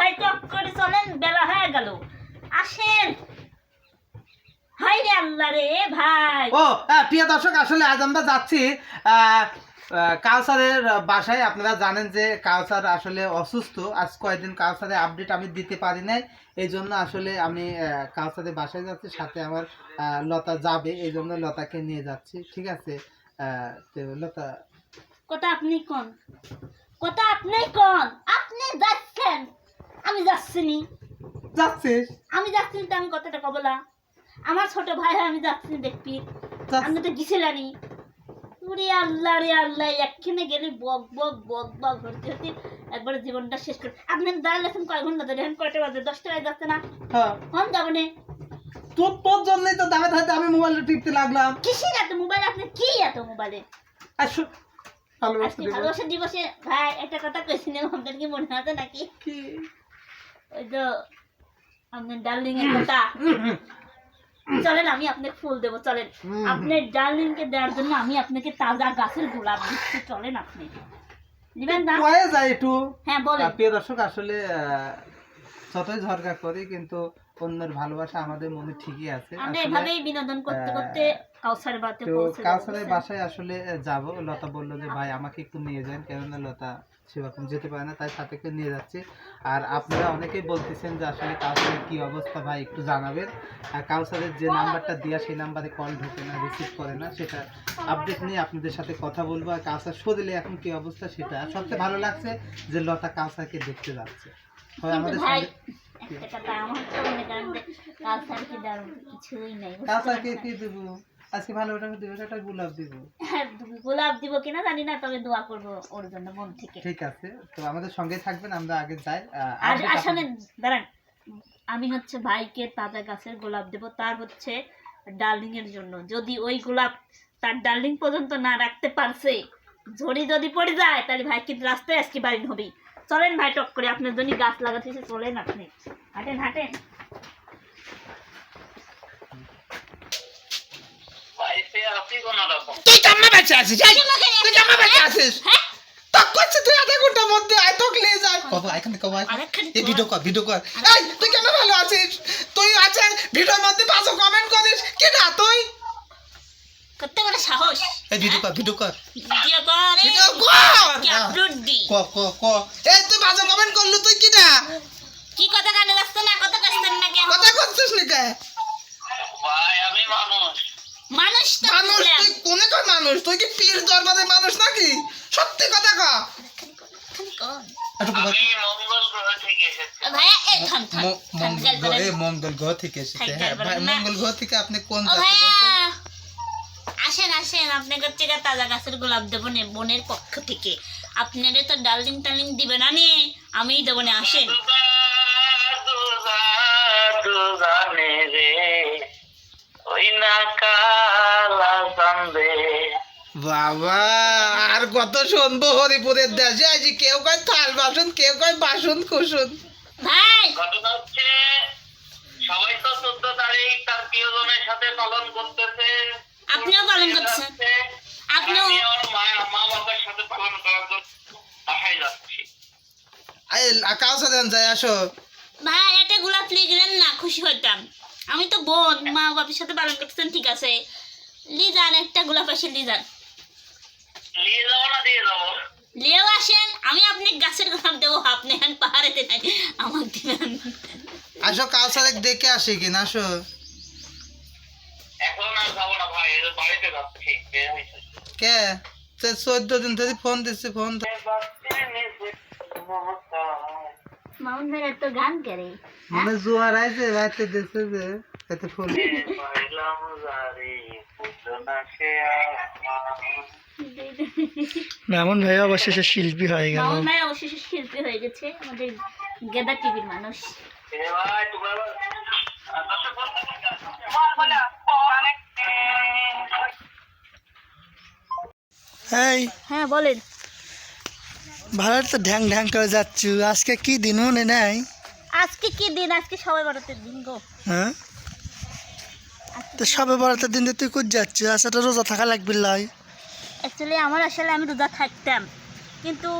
ভাই টক করে চলেন বেলা হয়ে গেল। আসেন। হাই রে আল্লাহ রে ভাই। ও প্রিয় দর্শক আসলে আজ আমরা যাচ্ছি কাউসারের বাসায়। আপনারা জানেন যে কাউসার আসলে অসুস্থ। আজ কয়েকদিন কাউসারের আপডেট আমি দিতে পারি নাই। এই জন্য আসলে আমি কাউসারের বাসায় যাচ্ছি সাথে আমার লতা যাবে। এই জন্য লতাকে নিয়ে যাচ্ছি ঠিক আছে? লতা কথা আপনি কোন? কথা আপনি কোন? আপনি যাচ্ছেন। আমি যাচ্ছি নি যাচ্ছিস? আমি যাচ্ছি তো আমি কথাটা কবলা আমার ছোট ভাই আমি যাচ্ছি দেখবি। আমি তো গেছিলানি ওরে আল্লাহ রে আল্লাহ একখানে গেলে বক বক বক বক হতে হতে একবারে জীবনটা শেষ করে। আপনি দাঁড়ালেন কয় ঘণ্টা ধরে? এখন কয়টা বাজে? দশটা বাজে যাচ্ছে না? হ্যাঁ। হন যাব নে। তোর তোর জন্যই তো দামে থাকতে আমি মোবাইলটা টিপতে লাগলাম। কিসের এত মোবাইল? আপনি কি এত মোবাইলে? শু- ভালোবাসা দিবস। ভাই একটা কথা কইছিলাম আপনাদের কি মনে আছে নাকি? ওই তো আপনার ডার্লিং এর কথা চলেন আমি আপনাকে ফুল দেবো চলেন হুম। আপনার ডার্লিং দেওয়ার জন্য আমি আপনাকে তাজা গাছের গোলাপ দিচ্ছি চলেন আপনি দিবেন না কয়ে যায় একটু হ্যাঁ বলেন প্রিয় দর্শক আসলে যতই ঝরকা করি কিন্তু অন্যের ভালোবাসা আমাদের মনে ঠিকই আছে. আমরা আসলে, এভাবেই বিনোদন করতে করতে কাউসার বাতে যাব, কাউসারের বাসায় আসলে যাব। লতা বলল যে ভাই আমাকে একটু নিয়ে যান। কেননা লতা সেরকম যেতে পারে না তাই সাথে করে নিয়ে যাচ্ছি। আর আপনারা অনেকেই বলতেছেন যে আসলে কাউসারের কি অবস্থা ভাই একটু জানাবেন। আর কাউসারের যে নাম্বারটা দেওয়া সেই নাম্বারে কল ঢোকে না রিসিভ করে না সেটা আপডেট নিয়ে আপনাদের সাথে কথা বলব। আর কাউসার শোধলে এখন কি অবস্থা সেটা সবচেয়ে ভালো লাগছে যে লতা কাউসারকে দেখতে যাচ্ছে। হয় আমাদের কাউসারকে দেবো? আজকে ভালো ওটা দেবো একটা গোলাপ দেবো। হ্যাঁ, গোলাপ দিব কিনা জানি না তবে দোয়া করব ওর জন্য মন থেকে। ঠিক আছে তো আমাদের সঙ্গে থাকবেন আমরা আগে যাই আর আসলে দাঁড়ান আমি হচ্ছে ভাইকে তাজা গাছের গোলাপ দেব তার হচ্ছে ডার্লিং এর জন্য। যদি ওই গোলাপ তার ডার্লিং পর্যন্ত না রাখতে পারছে ঝড়ি যদি পড়ে যায় তাহলে ভাই কিন্তু রাস্তায় আজকে বাড়ি হবে চলেন ভাই টক করে আপনার জন্য গাছ লাগাতে চলেন আপনি। হাঁটেন হাঁটেন। তুই জামা বেঁচে আছিস তুই জামা বেঁচে আছিস। হ্যাঁ? তক করছে তুই আধা ঘণ্টার মধ্যে আয় তোকে নিয়ে যাই। কব এখানে কব আরেকখানি এই ভিডিও কর ভিডিও কর। এই তুই কেন ভালো আছিস? তুই আছে ভিডিওর মধ্যে পাঁচও কমেন্ট করিস। কি না তুই? কত বড় সাহস। এই ভিডিও কর ভিডিও কর। ভিডিও করে ভিডিও কর! আপলোড দি? ক ক ক। এই তুই পাঁচও কমেন্ট করলু তুই কি না? কি কথা কানে না কথা কাছতেন না কেন? কথা করছিস নি কে মানুষ। তো মানুষ তুই কোনে কর মানুষ? তুই কি পীর দরবারের মানুষ নাকি? সত্যি কথা ক। মঙ্গল গ্রহ থেকে এসেছে। হ্যাঁ। মঙ্গল গ্রহ থেকে আপনি কোন জাতি বলছেন? আসেন আসেন। আপনাকে গিয়ে তাজা গাছের গোলাপ দেবো নে বোনের পক্ষ থেকে। আপনারে তো ডার্লিং টার্লিং দিবে না নে? আমিই দেবো নে আসেন। বাবা আর কত শুনব হরিপুরের দেশে? আছি কেউ কয় থাল বাসন কেউ কয় বাসন কুসুন। ভাই! ঘটনা হচ্ছে সবাই তো চোদ্দ তারিখ তার প্রিয়জনের সাথে পালন করতেছে। আপনিও পালন করতেছেন? আপনিও আমার মা মা বাবার সাথে পালন করার জন্য বাসায় যাচ্ছি। কাউ সাথে যাই আসো। ভাই একটা গোলাপ লিয়ে গেলেন না? খুশি হইতাম। আমি তো বোন মা বাবার সাথে পালন করতেছেন ঠিক আছে। লিজান একটা গোলাপ আসে লিজান নিয়ে যাব না দিয়ে যাব লিয়েও আসেন আমি আপনি গাছের গোলাপ দেবো আপনি এখন পাহাড়েতে নাই আমাকে দিবেন। আসো কাউ সাথে দেখে আসি কিনা আসো। এখন আর যাব না ভাই এই বাড়িতে যাচ্ছি কে? চোদ্দ দিন ধরে ফোন দিচ্ছে ফোন মাউন ভাই এত গান করে মানে জোয়ার আইছে বাড়িতে দিচ্ছে যে এতে ফোন। পাইলাম জারি বুঝলো না সে আমার। মেমন ভাই অবশেষে শিল্পী হয়ে গেল। মাউন ভাই অবশেষে শিল্পী হয়ে গেছে আমাদের গেদা টিভির মানুষ। এই হ্যাঁ বলেন। ভাড়ার তো ঢ্যাং ঢ্যাং করে যাচ্ছ আজকে কি দিন মনে নেই? আজকে কি দিন? আজকে সবাই বড়তের দিন গো। হ্যাঁ? তো সবে বরাতের দিন তুই কোথ যাচ্ছ আচ্ছা রোজা থাকা লাগবে লাই। অ্যাকচুয়ালি আমার আসলে আমি রোজা থাকতাম। কিন্তু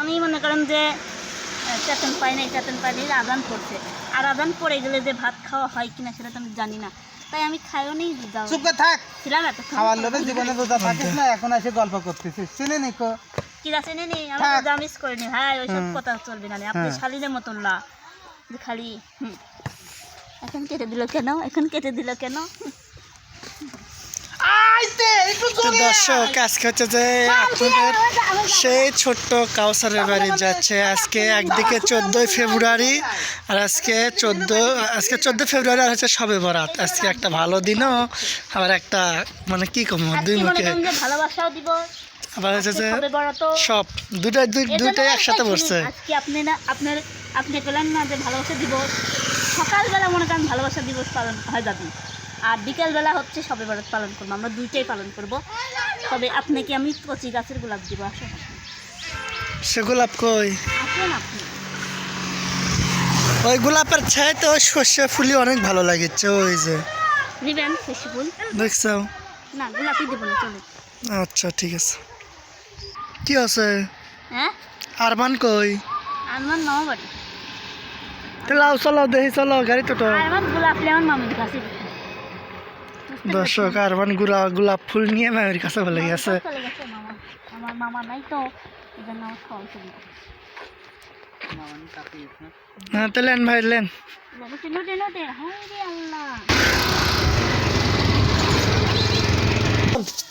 আমি মনে করেন যে চেতন পাই নাই চেতন পাই নাই আদান পড়ছে। আর আদান পড়ে গেলে যে ভাত খাওয়া হয় কিনা সেটা তো আমি জানি না। তাই আমি খাইও নেই যাও চুপ থাক। ছিলাম এত খাওয়ার লোভে জীবনে রোজা থাকিস না এখন এসে গল্প করতেছিস। চিনে নিকো কি? আছে আমি থাক। জামিস করিনি। ভাই ওইসব। কথা চলবে না আপনি। শালিনের মতন না। খালি হুম। এখন কেটে দিল কেন? এখন কেটে দিল কেন? দর্শক আজকে হচ্ছে যে আপনাদের সেই ছোট্ট কাউসারের বাড়ি যাচ্ছে আজকে একদিকে চোদ্দোই ফেব্রুয়ারি আর আজকে চোদ্দ আজকে ফেব্রুয়ারি আর হচ্ছে সবে বরাত। আজকে একটা ভালো দিনও আবার একটা মানে কি কম দুই মুখে ভালোবাসাও দিব। আবার হচ্ছে যে সব দুটাই দুই দুইটাই একসাথে আজকে আপনি না আপনার আপনি বললেন না যে ভালোবাসা দিবস সকালবেলা মনে করেন ভালোবাসা দিবস পালন হয় যাবে আর বিকেলবেলা হচ্ছে সবে বরাত পালন করব আমরা দুইটাই পালন করব। তবে আপনাকে আমি কচি গাছের গোলাপ দিব আসেন সে গোলাপ কই? আসেন আপনি। ওই গোলাপের ছায়াতে ওই সর্ষে ফুলি অনেক ভালো লাগেছে ওই যে। নেবেন শেষি ফুল? দেখছ? না গোলাপই দেবো না চলে আচ্ছা ঠিক আছে। কি আছে? হ্যাঁ? আরমান কই? আরমান মামা বাড়ি লাও চলো দেখি চলো গাড়ি তো আর আমার গোলাপ লেমন মামির কাছে। দর্শক আরমানগুলা গোলাপ ফুল নিয়ে মায়ের কাছে বলে গেছে। চলে গেছে মামা আমার মামা নাই তো আমার চলে হ্যাঁ তো লেন ভাই লেন।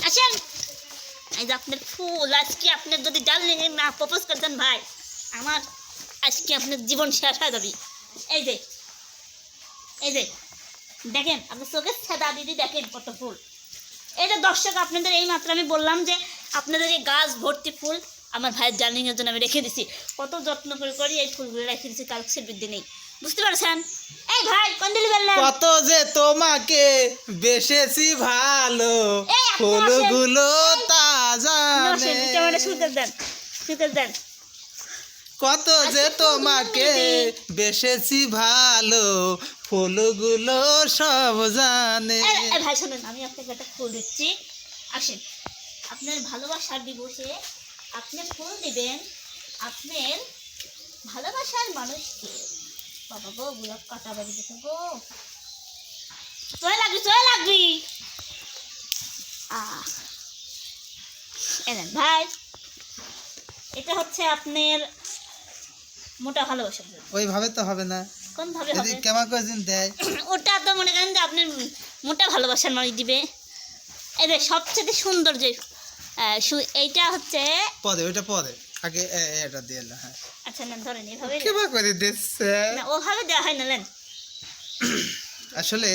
আসেন। এই যে আপনার ফুল আজকে আপনার যদি ডাললে না প্রপোজ করতেন ভাই আমার আজকে আপনার জীবন শেষ হয়ে যাবে। এই যে এই যে দেখেন আপনার চোখের ছাদা দিদি দেখেন কত ফুল। এই যে দর্শক আপনাদের এই মাত্র আমি বললাম যে আপনাদের এই গাছ ভর্তি ফুল আমার ভাইয়ের জার্নিংয়ের জন্য আমি রেখে দিছি। কত যত্ন করে করি এই ফুলগুলো রেখে দিছি কাল শিল্পীর দিনেই বুঝতে পারছেন? এই ভাই কোন দিলি বললেন কত যে তোমাকে বেসেছি ভালো ফুলগুলো তা নসেন, জানে ক্যামেরা দেন শুরু দেন। কত যে তোমাকে বেসেছি ভালো ফুলগুলো সব জানে। ভাই শোনেন আমি আপনাকে একটা ফুল দিচ্ছি। আসেন আপনার ভালোবাসার দিবসে আপনি ফুল দিবেন আপনার ভালোবাসার মানুষকে। বাবা গো গোলাপ কাটা বাড়ি দিতে গো। চলে লাগবি চলে লাগবি। এলেন ভাই এটা হচ্ছে আপনার মোটা ভালোবাসা ওইভাবে তো হবে না। কোন ভাবে যদি হবে। কেমন করে দিন দেয়। ওটা তো মনে করেন যে আপনি মোটা ভালোবাসার মানুষ দিবে। এদের সবচেয়ে সুন্দর যে আহ, সু- এইটা হচ্ছে পদে ওইটা পদে। আগে এ- এটা দিয়ে এলো, হ্যাঁ। আচ্ছা না ধরেন এভাবে কেমন করে দিচ্ছে? না ওভাবে দেওয়া হয় না নেন আসলে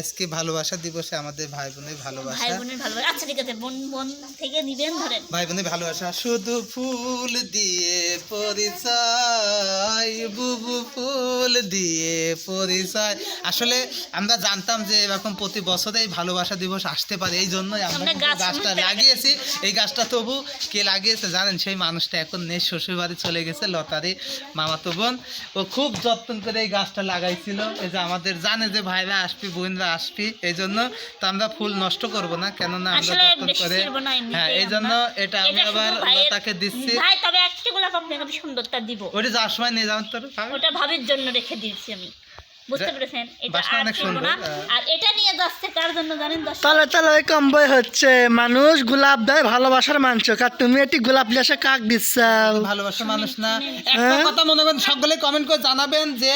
আজকে ভালোবাসা দিবসে আমাদের ভাই বোনের ভালোবাসা। ভাই বোনের ভালোবাসা। আচ্ছা ঠিক আছে বোন বোন থেকে নিবেন ধরেন। ভাই বোনের ভালোবাসা শুধু ফুল দিয়ে পরিচয় বুবু ফুল দিয়ে পরিচয়। আসলে আমরা জানতাম যে এরকম প্রতি বছরে এই ভালোবাসা দিবস আসতে পারে এই জন্যই আমরা গাছটা লাগিয়েছি। এই গাছটা তবু কে লাগিয়েছে জানেন? সেই মানুষটা এখন নেই শ্বশুর বাড়ি চলে গেছে লতারি মামাতো বোন। ও খুব যত্ন করে এই গাছটা লাগাইছিল। এই যে আমাদের জানে যে ভাইরা আসবি বোনরা আসবি এই জন্য তো আমরা ফুল নষ্ট করব না কেননা আমরা যত্ন করে হ্যাঁ এই জন্য এটা আমি আবার তাকে লতাকে দিচ্ছি। ভাই তবে একটি গোলাপ আপনাকে আমি সুন্দরতা দিব। ওটা যাওয়ার সময় নিয়ে যাবেন তোর ওটা ভাবির জন্য রেখে দিয়েছি আমি। বুঝতে পেরেছেন? এটা আর অনেক না। হ্যাঁ। আর এটা নিয়ে যাচ্ছে কার জন্য জানেন? তাহলে তাহলে ওই কম্বই হচ্ছে মানুষ গোলাপ দেয় ভালোবাসার মানছ আর তুমি এটি গোলাপ লিয়ে কাক দিচ্ছ? ভালোবাসা মানুষ না। একটা হ্যাঁ? কথা মনে করেন সকলে কমেন্ট করে জানাবেন যে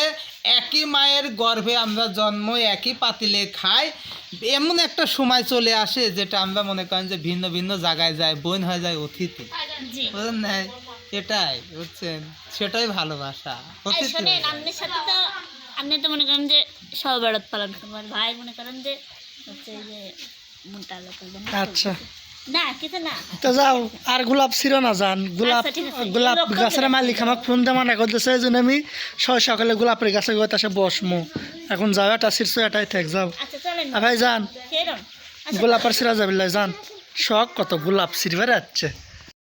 একই মায়ের গর্ভে আমরা জন্ম একই পাতিলে খাই। এমন একটা সময় চলে আসে যেটা আমরা মনে করেন যে ভিন্ন ভিন্ন জায়গায় যায় বোন হয়ে যায় অতিথি বুঝলেন না? এটাই বুঝছেন? সেটাই ভালোবাসা অতিথি আপনি তো মনে করেন যে সব বেড়াত পালন করবেন ভাই মনে করেন যে হচ্ছে যে মুনটা লোক আচ্ছা। না কিছু না। তো যাও আর গোলাপ না যান। গোলাপ আচ্ছা, গোলাপ গাছের মালিক আমাকে ফোন দিয়ে মানা করতেছে এই জন্য আমি সকালে গোলাপের গাছে গিয়ে তাসে বসমু। এখন যাও এটা শীর্ষ এটাই থাক যাও। আচ্ছা ভাই যান। আচ্ছা। গোলাপের সিরা যাবিল্লাই যান। শখ কত গোলাপ সিরবে যাচ্ছে